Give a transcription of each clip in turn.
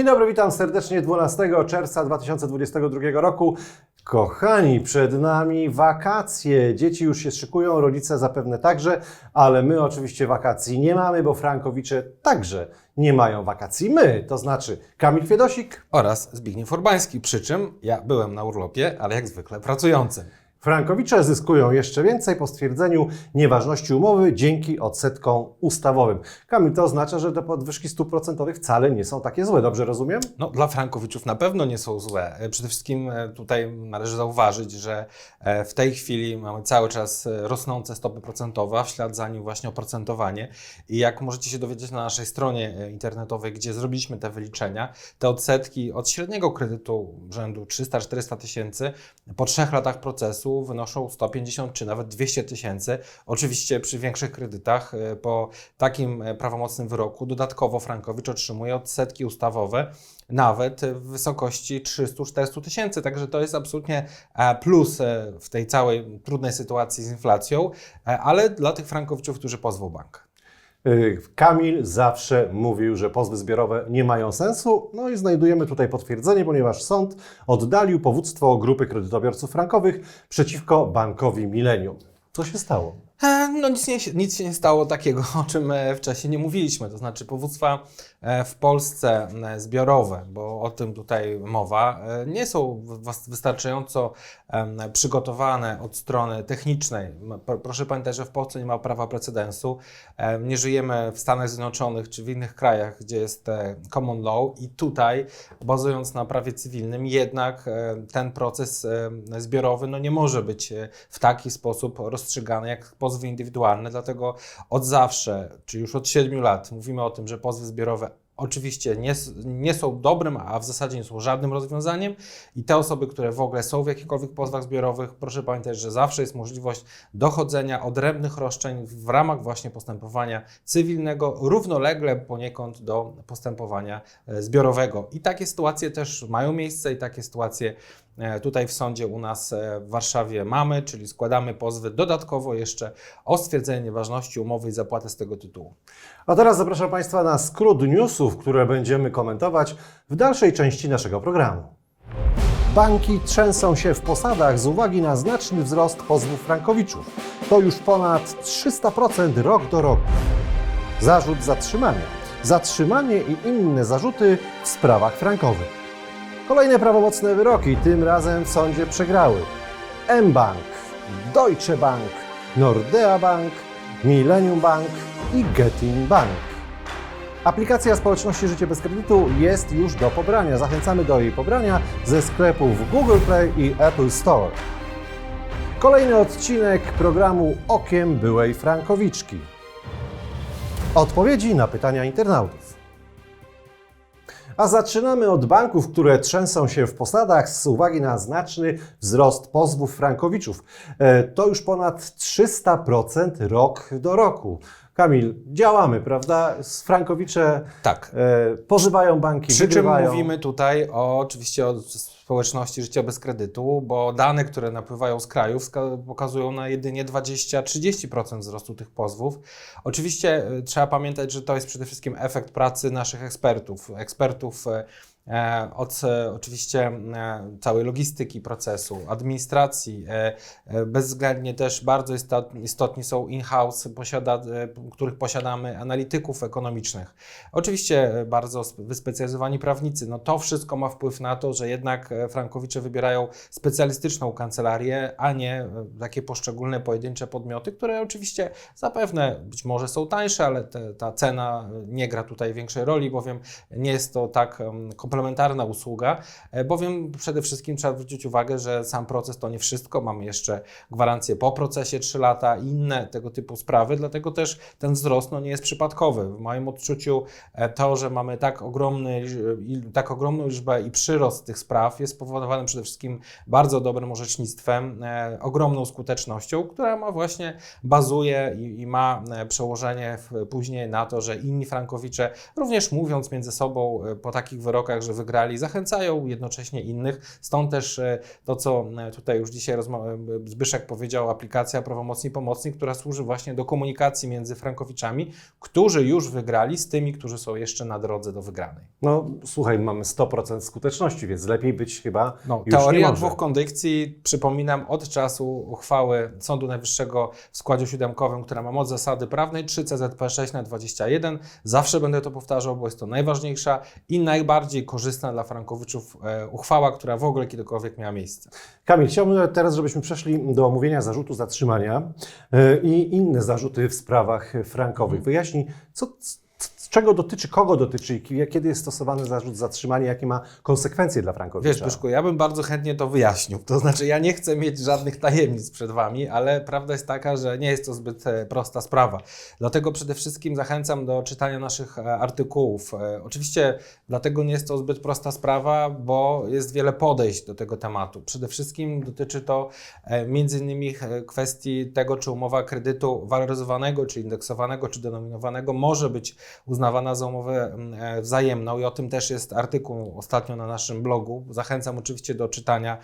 Dzień dobry, witam serdecznie 12 czerwca 2022 roku. Kochani, przed nami wakacje. Dzieci już się szykują, rodzice zapewne także, ale my oczywiście wakacji nie mamy, bo Frankowicze także nie mają wakacji. My, to znaczy Kamil Fiedosik, oraz Zbigniew Urbański, przy czym ja byłem na urlopie, ale jak zwykle pracującym. Frankowicze zyskują jeszcze więcej po stwierdzeniu nieważności umowy dzięki odsetkom ustawowym. Kamil, to oznacza, że te podwyżki procentowych wcale nie są takie złe, dobrze rozumiem? No, dla Frankowiczów na pewno nie są złe. E, Przede wszystkim e, tutaj należy zauważyć, że e, w tej chwili mamy cały czas rosnące stopy procentowe, a w ślad za nim właśnie oprocentowanie. I jak możecie się dowiedzieć na naszej stronie internetowej, gdzie zrobiliśmy te wyliczenia, te odsetki od średniego kredytu rzędu 300-400 tysięcy po trzech latach procesu wynoszą 150 czy nawet 200 tysięcy. Oczywiście przy większych kredytach e, po takim e, prawomocnym wyroku dodatkowo Frankowicz otrzymuje odsetki ustawowe nawet w wysokości 300-400 tysięcy. Także to jest absolutnie e, plus w tej całej trudnej sytuacji z inflacją, ale dla tych frankowiczów, którzy pozwą bank. Yy, Kamil zawsze mówił, że pozwy zbiorowe nie mają sensu, no i znajdujemy tutaj potwierdzenie, ponieważ sąd oddalił powództwo grupy kredytobiorców frankowych przeciwko bankowi Millennium. Co się stało? E, No nic, nie, nic się nie stało takiego, o czym e, wcześniej nie mówiliśmy, to znaczy powództwa e, w Polsce zbiorowe, bo o tym tutaj mowa, nie są wystarczająco przygotowane od strony technicznej. Proszę pamiętać, że w Polsce nie ma prawa precedensu, nie żyjemy w Stanach Zjednoczonych czy w innych krajach, gdzie jest common law i tutaj, bazując na prawie cywilnym, jednak ten proces zbiorowy no, nie może być w taki sposób rozstrzygany jak pozwy indywidualne, dlatego od zawsze, czy już od 7 lat mówimy o tym, że pozwy zbiorowe oczywiście nie, nie są dobrym, a w zasadzie nie są żadnym rozwiązaniem i te osoby, które w ogóle są w jakichkolwiek pozwach zbiorowych, proszę pamiętać, że zawsze jest możliwość dochodzenia odrębnych roszczeń w ramach właśnie postępowania cywilnego, równolegle poniekąd do postępowania e, zbiorowego. I takie sytuacje też mają miejsce i takie sytuacje e, tutaj w sądzie u nas e, w Warszawie mamy, czyli składamy pozwy dodatkowo jeszcze o stwierdzenie nieważności umowy i zapłatę z tego tytułu. A teraz zapraszam Państwa na skrót newsów, które będziemy komentować w dalszej części naszego programu. Banki trzęsą się w posadach z uwagi na znaczny wzrost pozwów frankowiczów. To już ponad 300% rok do roku. Zarzut zatrzymania. Zatrzymanie i inne zarzuty w sprawach frankowych. Kolejne prawomocne wyroki, tym razem w sądzie przegrały mBank, Deutsche Bank, Nordea Bank, Millennium Bank i Getin Bank. Aplikacja społeczności Życie bez kredytu jest już do pobrania. Zachęcamy do jej pobrania ze sklepów Google Play i Apple Store. Kolejny odcinek programu Okiem byłej Frankowiczki. Odpowiedzi na pytania internautów. A zaczynamy od banków, które trzęsą się w posadach z uwagi na znaczny wzrost pozwów frankowiczów. E, To już ponad 300% rok do roku. Kamil, działamy, prawda? Z Frankowicze Tak. e, pozywają banki, Przy czym wygrywają. mówimy tutaj o, oczywiście o społeczności życia bez kredytu, bo dane, które napływają z krajów, pokazują na jedynie 20-30% wzrostu tych pozwów. Oczywiście e, trzeba pamiętać, że to jest przede wszystkim efekt pracy naszych ekspertów. Ekspertów e, od e, oczywiście e, całej logistyki procesu, administracji. e, e, Bezwzględnie też bardzo istot- istotni są in-house, posiada, e, których posiadamy analityków ekonomicznych. Oczywiście e, bardzo sp- wyspecjalizowani prawnicy. No to wszystko ma wpływ na to, że jednak e, frankowicze wybierają specjalistyczną kancelarię, a nie e, takie poszczególne pojedyncze podmioty, które oczywiście zapewne być może są tańsze, ale te, ta cena e, nie gra tutaj większej roli, bowiem nie jest to tak em, komplementarna usługa, e, bowiem przede wszystkim trzeba zwrócić uwagę, że sam proces to nie wszystko. Mamy jeszcze gwarancję po procesie 3 lata i inne tego typu sprawy, dlatego też ten wzrost no, nie jest przypadkowy. W moim odczuciu e, to, że mamy tak, ogromny, il- tak ogromną liczbę i przyrost tych spraw jest spowodowany przede wszystkim bardzo dobrym orzecznictwem, e, ogromną skutecznością, która ma właśnie bazuje i, i ma e, przełożenie w, później na to, że inni frankowicze również mówiąc między sobą e, po takich wyrokach, także wygrali, zachęcają jednocześnie innych. Stąd też e, to, co e, tutaj już dzisiaj e, Zbyszek powiedział, aplikacja Prawomocni Pomocni, która służy właśnie do komunikacji między frankowiczami, którzy już wygrali z tymi, którzy są jeszcze na drodze do wygranej. No słuchaj, mamy 100% skuteczności, więc lepiej być chyba No, już teoria dwóch kondykcji, przypominam, od czasu uchwały Sądu Najwyższego w składzie siódemkowym, która ma moc zasady prawnej 3 CZP 6 na 21. Zawsze będę to powtarzał, bo jest to najważniejsza i najbardziej korzystna dla frankowiczów e, uchwała, która w ogóle kiedykolwiek miała miejsce. Kamil, chciałbym teraz, żebyśmy przeszli do omówienia zarzutu zatrzymania e, i inne zarzuty w sprawach frankowych. Wyjaśnij, co, czego dotyczy, kogo dotyczy i ki- kiedy jest stosowany zarzut zatrzymania, jakie ma konsekwencje dla frankowicza. Wiesz, Byszku, ja bym bardzo chętnie to wyjaśnił. To znaczy, ja nie chcę mieć żadnych tajemnic przed Wami, ale prawda jest taka, że nie jest to zbyt e, prosta sprawa. Dlatego przede wszystkim zachęcam do czytania naszych e, artykułów. E, Oczywiście dlatego nie jest to zbyt prosta sprawa, bo jest wiele podejść do tego tematu. Przede wszystkim dotyczy to między innymi kwestii tego, czy umowa kredytu waloryzowanego, czy indeksowanego, czy denominowanego może być uznawana za umowę mm, e, wzajemną i o tym też jest artykuł ostatnio na naszym blogu. Zachęcam oczywiście do czytania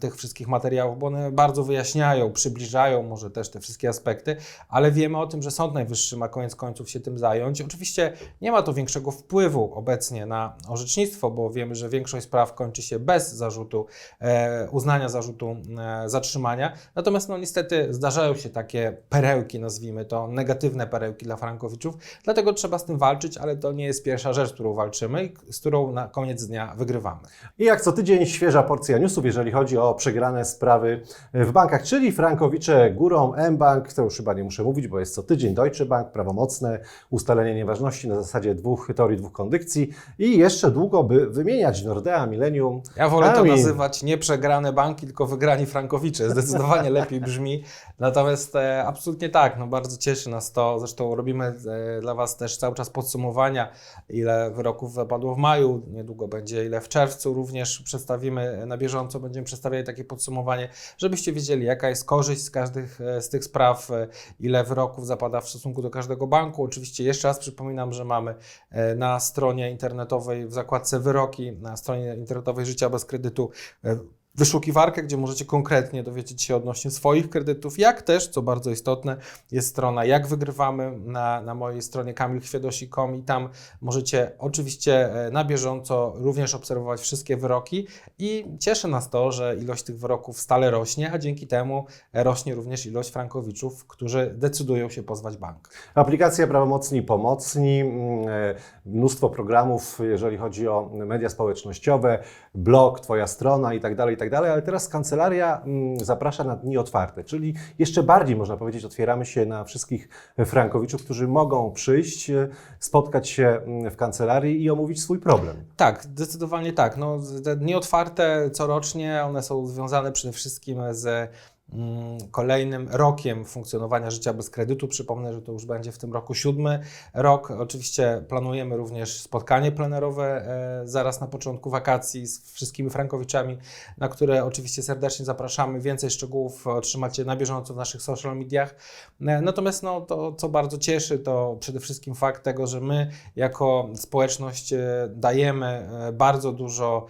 tych wszystkich materiałów, bo one bardzo wyjaśniają, przybliżają może też te wszystkie aspekty, ale wiemy o tym, że Sąd Najwyższy ma koniec końców się tym zająć. Oczywiście nie ma to większego wpływu obecnie na orzecznictwo, bo wiemy, że większość spraw kończy się bez zarzutu, e, uznania zarzutu e, zatrzymania. Natomiast no niestety zdarzają się takie perełki, nazwijmy to, negatywne perełki dla frankowiczów, dlatego trzeba z tym walczyć, ale to nie jest pierwsza rzecz, którą walczymy i z którą na koniec dnia wygrywamy. I jak co tydzień świeża porcja newsów, jeżeli chodzi o przegrane sprawy w bankach, czyli Frankowicze górą, mBank, to już chyba nie muszę mówić, bo jest co tydzień Deutsche Bank, prawomocne ustalenie nieważności na zasadzie dwóch teorii, dwóch kondykcji i jeszcze długo by wymieniać Nordea, Millennium. Ja wolę to nazywać nie przegrane banki, tylko wygrani frankowicze. Zdecydowanie lepiej brzmi. Natomiast e, absolutnie tak, no bardzo cieszy nas to. Zresztą robimy e, dla Was też cały czas podsumowania, ile wyroków wypadło w maju, niedługo będzie ile w czerwcu. Również przedstawimy na bieżąco, będziemy przedstawiali takie podsumowanie, żebyście wiedzieli, jaka jest korzyść z każdych z tych spraw, ile wyroków zapada w stosunku do każdego banku. Oczywiście jeszcze raz przypominam, że mamy e, na stronie internetowej w zakładce wyroki, na stronie internetowej Życia bez kredytu e, wyszukiwarkę, gdzie możecie konkretnie dowiedzieć się odnośnie swoich kredytów, jak też, co bardzo istotne, jest strona Jak Wygrywamy na, na mojej stronie kamilchwiedosi.com i tam możecie oczywiście e, na bieżąco również obserwować wszystkie wyroki i cieszy nas to, że ilość tych wyroków stale rośnie, a dzięki temu e, rośnie również ilość frankowiczów, którzy decydują się pozwać bank. Aplikacja Prawomocni Pomocni, mm, e, mnóstwo programów, jeżeli chodzi o media społecznościowe, blog, Twoja strona i tak dalej, i tak dalej, ale teraz kancelaria mm, zaprasza na dni otwarte, czyli jeszcze bardziej można powiedzieć, otwieramy się na wszystkich frankowiczów, którzy mogą przyjść, e, spotkać się mm, w kancelarii i omówić swój problem. Tak, zdecydowanie tak. No, te dni otwarte corocznie, one są związane przede wszystkim z kolejnym rokiem funkcjonowania życia bez kredytu. Przypomnę, że to już będzie w tym roku siódmy rok. Oczywiście planujemy również spotkanie plenerowe e, zaraz na początku wakacji z wszystkimi frankowiczami, na które oczywiście serdecznie zapraszamy. Więcej szczegółów otrzymacie na bieżąco w naszych social mediach. E, Natomiast no, to, co bardzo cieszy, to przede wszystkim fakt tego, że my jako społeczność e, dajemy bardzo dużo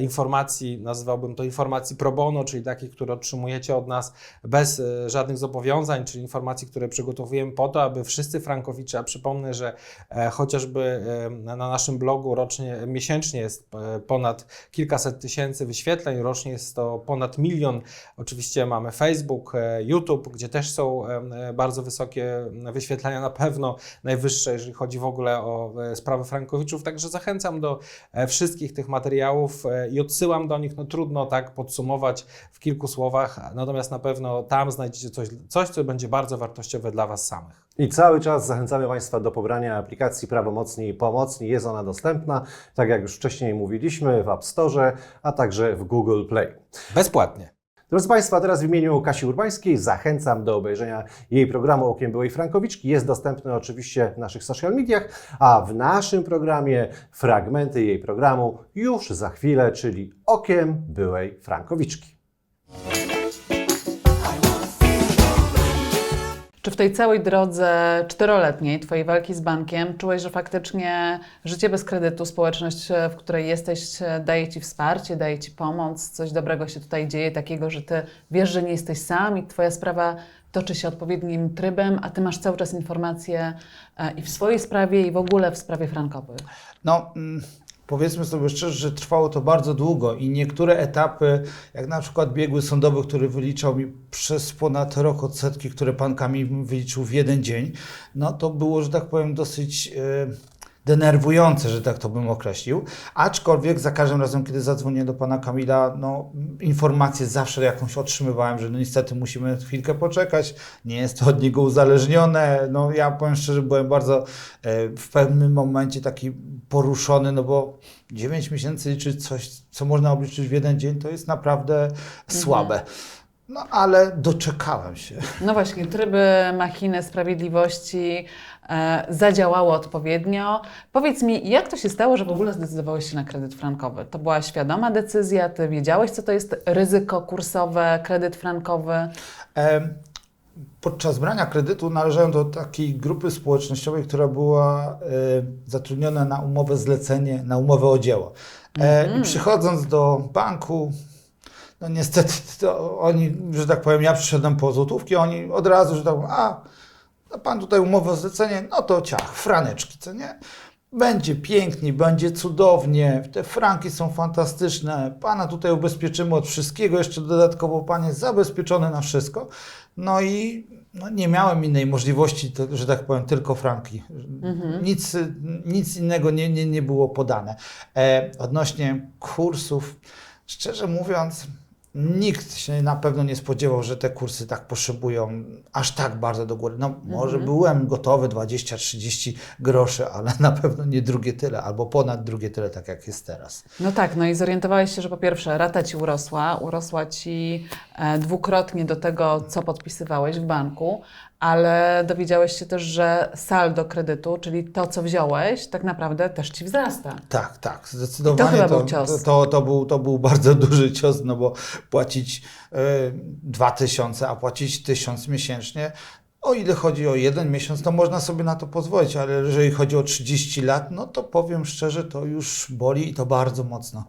informacji, nazywałbym to informacji pro bono, czyli takich, które otrzymujecie od nas bez e, żadnych zobowiązań, czyli informacji, które przygotowujemy po to, aby wszyscy frankowicze, a przypomnę, że e, chociażby e, na na naszym blogu rocznie, miesięcznie jest ponad kilkaset tysięcy wyświetleń, rocznie jest to ponad milion. Oczywiście mamy Facebook, YouTube, gdzie też są bardzo wysokie wyświetlenia, na pewno najwyższe, jeżeli chodzi w ogóle o sprawy frankowiczów. Także zachęcam do wszystkich tych materiałów i odsyłam do nich. No trudno tak podsumować w kilku słowach, natomiast na pewno tam znajdziecie coś, coś co będzie bardzo wartościowe dla Was samych. I cały czas zachęcamy Państwa do pobrania aplikacji Prawomocni i Pomocni. Jest ona dostępna, tak jak już wcześniej mówiliśmy, w App Store, a także w Google Play. Bezpłatnie. Drodzy Państwo, teraz w imieniu Kasi Urbańskiej zachęcam do obejrzenia jej programu Okiem Byłej Frankowiczki. Jest dostępny oczywiście w naszych social mediach, a w naszym programie fragmenty jej programu już za chwilę, czyli Okiem Byłej Frankowiczki. Czy w tej całej drodze czteroletniej Twojej walki z bankiem czułeś, że faktycznie życie bez kredytu, społeczność, e, w której jesteś, e, daje Ci wsparcie, daje Ci pomoc, coś dobrego się tutaj dzieje, takiego, że Ty wiesz, że nie jesteś sam i Twoja sprawa toczy się odpowiednim trybem, a Ty masz cały czas informacje e, i w swojej sprawie, i w ogóle w sprawie frankowej. No, mm, powiedzmy sobie szczerze, że trwało to bardzo długo i niektóre etapy, jak na przykład biegły sądowy, który wyliczał mi przez ponad rok odsetki, które pan Kamil mi wyliczył w jeden dzień, no to było, że tak powiem, dosyć e, denerwujące, że tak to bym określił. Aczkolwiek za każdym razem, kiedy zadzwonię do pana Kamila, no informację zawsze jakąś otrzymywałem, że no niestety musimy chwilkę poczekać, nie jest to od niego uzależnione. No ja powiem szczerze, byłem bardzo e, w pewnym momencie taki poruszony, no bo 9 miesięcy liczyć coś, co można obliczyć w jeden dzień, to jest naprawdę słabe. No ale doczekałem się. No właśnie, tryby machiny sprawiedliwości e, zadziałały odpowiednio. Powiedz mi, jak to się stało, że w ogóle zdecydowałeś się na kredyt frankowy? To była świadoma decyzja? Ty wiedziałeś, co to jest ryzyko kursowe, kredyt frankowy? Em, Podczas brania kredytu należałem do takiej grupy społecznościowej, która była e, zatrudniona na umowę zlecenie, na umowę o dzieło. E, I przychodząc do banku, no niestety to oni, że tak powiem, ja przyszedłem po złotówki, oni od razu, że tak powiem, a no pan tutaj umowę o zlecenie, no to ciach, franeczki, co nie? Będzie pięknie, będzie cudownie, te franki są fantastyczne, pana tutaj ubezpieczymy od wszystkiego, jeszcze dodatkowo pan jest zabezpieczony na wszystko. No i no nie miałem innej możliwości, to, że tak powiem, tylko franki. Nic, nic innego nie, nie, nie było podane. E, odnośnie kursów, szczerze mówiąc, nikt się na pewno nie spodziewał, że te kursy tak poszybują aż tak bardzo do góry. No może byłem gotowy 20-30 groszy, ale na pewno nie drugie tyle, albo ponad drugie tyle, tak jak jest teraz. No tak, no i zorientowałeś się, że po pierwsze rata ci urosła, urosła ci e, dwukrotnie do tego, co podpisywałeś w banku, ale dowiedziałeś się też, że saldo kredytu, czyli to, co wziąłeś, tak naprawdę też ci wzrasta. Tak, tak, zdecydowanie. I to chyba był cios. To, to, był, to był bardzo duży cios, no bo płacić y, 2000, a płacić 1000 miesięcznie, o ile chodzi o jeden miesiąc, to można sobie na to pozwolić, ale jeżeli chodzi o 30 lat, no to powiem szczerze, to już boli i to bardzo mocno.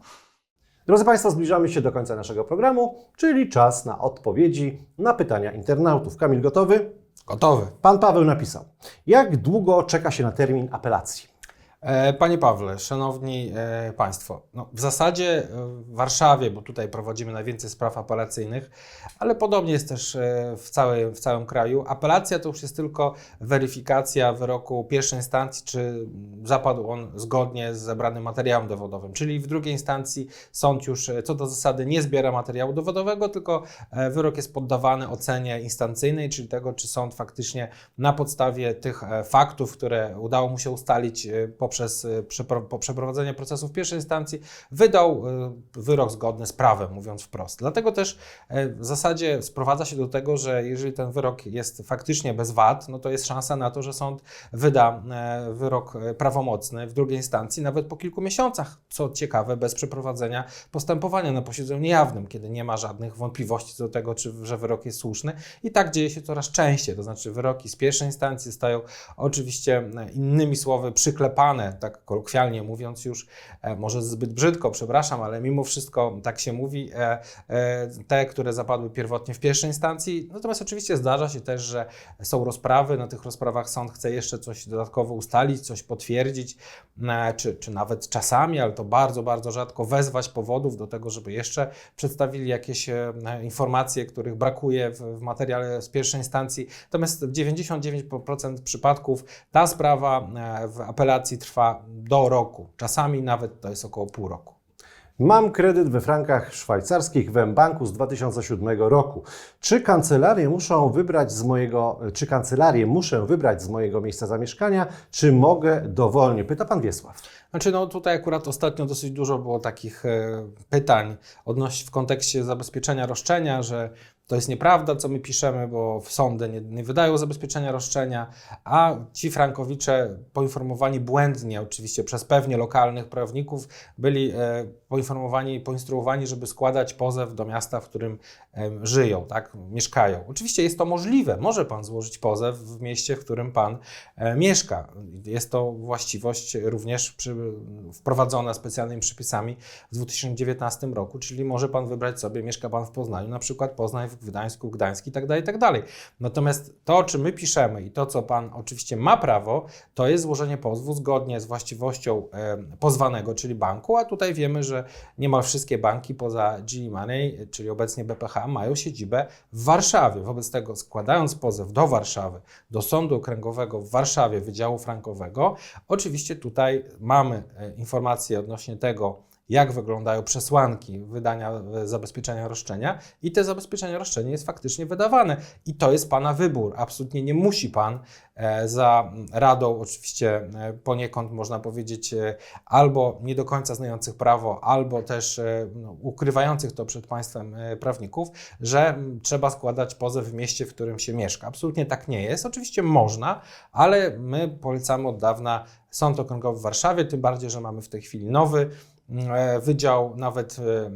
Drodzy Państwo, zbliżamy się do końca naszego programu, czyli czas na odpowiedzi na pytania internautów. Kamil gotowy? Gotowy. Pan Paweł napisał. Jak długo czeka się na termin apelacji? E, Panie Pawle, szanowni e, Państwo, no w zasadzie e, w Warszawie, bo tutaj prowadzimy najwięcej spraw apelacyjnych, ale podobnie jest też w, całej, w całym kraju. Apelacja to już jest tylko weryfikacja wyroku pierwszej instancji, czy zapadł on zgodnie z zebranym materiałem dowodowym. Czyli w drugiej instancji sąd już co do zasady nie zbiera materiału dowodowego, tylko wyrok jest poddawany ocenie instancyjnej, czyli tego, czy sąd faktycznie na podstawie tych faktów, które udało mu się ustalić e, poprzez przepro- po procesu w pierwszej instancji, wydał e, wyrok zgodny z prawem, mówiąc wprost. Dlatego też e, w zasadzie sprowadza się do tego, że jeżeli ten wyrok jest faktycznie bez wad, no to jest szansa na to, że sąd wyda e, wyrok e, prawomocny w drugiej instancji nawet po kilku miesiącach, co ciekawe, bez przeprowadzenia postępowania na posiedzeniu niejawnym, kiedy nie ma żadnych wątpliwości co do tego, czy, że wyrok jest słuszny. I tak dzieje się coraz częściej, to znaczy wyroki z pierwszej instancji stają oczywiście innymi słowy przyklepane, tak kolokwialnie mówiąc już, e, może zbyt brzydko, przepraszam, ale mimo wszystko tak się mówi, e, e, te, które zapadły pierwotnie w pierwszej instancji. Natomiast oczywiście zdarza się też, że są rozprawy, na tych rozprawach sąd chce jeszcze coś dodatkowo ustalić, coś potwierdzić, czy, czy nawet czasami, ale to bardzo, bardzo rzadko, wezwać powodów do tego, żeby jeszcze przedstawili jakieś informacje, których brakuje w, w materiale z pierwszej instancji. Natomiast w 99% przypadków ta sprawa w apelacji trwa do roku, czasami nawet to jest około pół roku. Mam kredyt we frankach szwajcarskich w banku z 2007 roku. Czy kancelarię muszą wybrać z mojego, czy kancelarię muszę wybrać z mojego miejsca zamieszkania, czy mogę dowolnie? Pyta pan Wiesław. Znaczy, no tutaj akurat ostatnio dosyć dużo było takich e, pytań odnośnie w kontekście zabezpieczenia roszczenia, że to jest nieprawda, co my piszemy, bo w sądy nie, nie wydają zabezpieczenia roszczenia, a ci frankowicze poinformowani błędnie, oczywiście przez pewnie lokalnych prawników, byli e, poinformowani poinstruowani, żeby składać pozew do miasta, w którym em, żyją, tak, mieszkają. Oczywiście jest to możliwe, może pan złożyć pozew w mieście, w którym pan e, mieszka. Jest to właściwość również przy, wprowadzona specjalnymi przepisami w 2019 roku, czyli może pan wybrać sobie, mieszka pan w Poznaniu, na przykład Poznań w Gdańsku, Gdańsk i tak dalej, i tak. Natomiast to, o czym my piszemy i to, co pan oczywiście ma prawo, to jest złożenie pozwu zgodnie z właściwością e, pozwanego, czyli banku, a tutaj wiemy, że niemal wszystkie banki poza GE Money, czyli obecnie BPH, mają siedzibę w Warszawie. Wobec tego składając pozew do Warszawy, do Sądu Okręgowego w Warszawie Wydziału Frankowego, oczywiście tutaj mamy e, informacje odnośnie tego, jak wyglądają przesłanki wydania e, zabezpieczenia roszczenia i te zabezpieczenie roszczenia jest faktycznie wydawane. I to jest Pana wybór. Absolutnie nie musi Pan e, za radą, oczywiście e, poniekąd można powiedzieć, albo nie do końca znających prawo, albo też no, ukrywających to przed państwem prawników, że trzeba składać pozew w mieście, w którym się mieszka. Absolutnie tak nie jest. Oczywiście można, ale my polecamy od dawna Sąd Okręgowy w Warszawie, tym bardziej, że mamy w tej chwili nowy e, wydział, nawet e,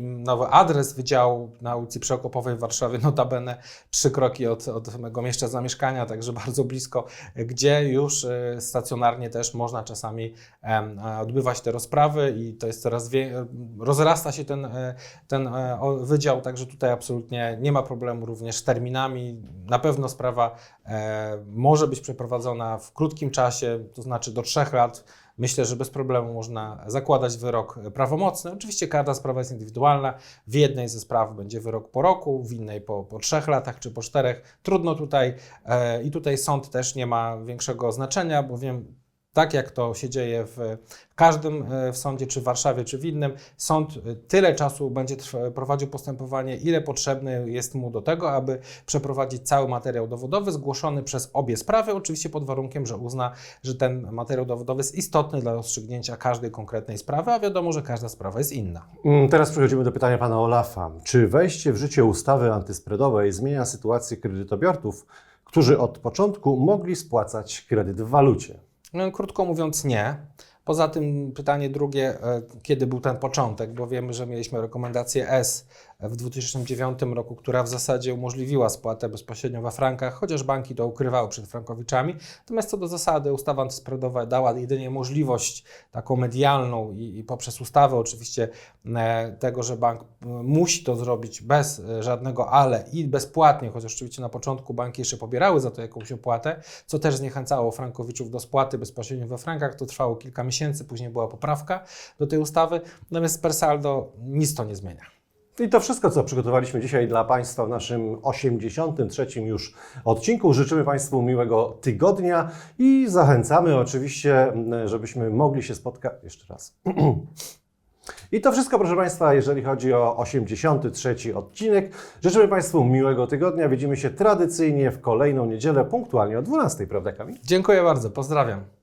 nowy adres wydziału na ulicy Przeokopowej w Warszawie, notabene trzy kroki od, od mego miejsca zamieszkania, także bardzo blisko, gdzie już e, stacjonarnie też można czasami odbywać te rozprawy i to jest coraz wie- rozrasta się ten, ten wydział, także tutaj absolutnie nie ma problemu również z terminami. Na pewno sprawa może być przeprowadzona w krótkim czasie, to znaczy do trzech lat. Myślę, że bez problemu można zakładać wyrok prawomocny. Oczywiście każda sprawa jest indywidualna. W jednej ze spraw będzie wyrok po roku, w innej po, po trzech latach czy po czterech. Trudno tutaj e, i tutaj sąd też nie ma większego znaczenia, bowiem tak jak to się dzieje w każdym e, w sądzie, czy w Warszawie, czy w innym, sąd e, tyle czasu będzie prowadził postępowanie, ile potrzebne jest mu do tego, aby przeprowadzić cały materiał dowodowy zgłoszony przez obie sprawy, oczywiście pod warunkiem, że uzna, że ten materiał dowodowy jest istotny dla rozstrzygnięcia każdej konkretnej sprawy, a wiadomo, że każda sprawa jest inna. Mm, Teraz przechodzimy do pytania pana Olafa. Czy wejście w życie ustawy antyspreadowej zmienia sytuację kredytobiorców, którzy od początku mogli spłacać kredyt w walucie? No, krótko mówiąc, nie. Poza tym pytanie drugie, e, kiedy był ten początek, bo wiemy, że mieliśmy rekomendację S w 2009 roku, która w zasadzie umożliwiła spłatę bezpośrednio we frankach, chociaż banki to ukrywały przed frankowiczami. Natomiast co do zasady ustawa antyspreadowa dała jedynie możliwość taką medialną i, i poprzez ustawę oczywiście e, tego, że bank e, musi to zrobić bez e, żadnego ale i bezpłatnie, chociaż oczywiście na początku banki jeszcze pobierały za to jakąś opłatę, co też zniechęcało frankowiczów do spłaty bezpośrednio we frankach. To trwało kilka miesięcy, później była poprawka do tej ustawy. Natomiast per saldo nic to nie zmienia. I to wszystko, co przygotowaliśmy dzisiaj dla Państwa w naszym 83. już odcinku. Życzymy Państwu miłego tygodnia i zachęcamy oczywiście, mm, żebyśmy mogli się spotkać. Jeszcze raz. I to wszystko, proszę Państwa, jeżeli chodzi o 83. odcinek. Życzymy Państwu miłego tygodnia. Widzimy się tradycyjnie w kolejną niedzielę, punktualnie o 12, prawda Kamil? Dziękuję bardzo, pozdrawiam.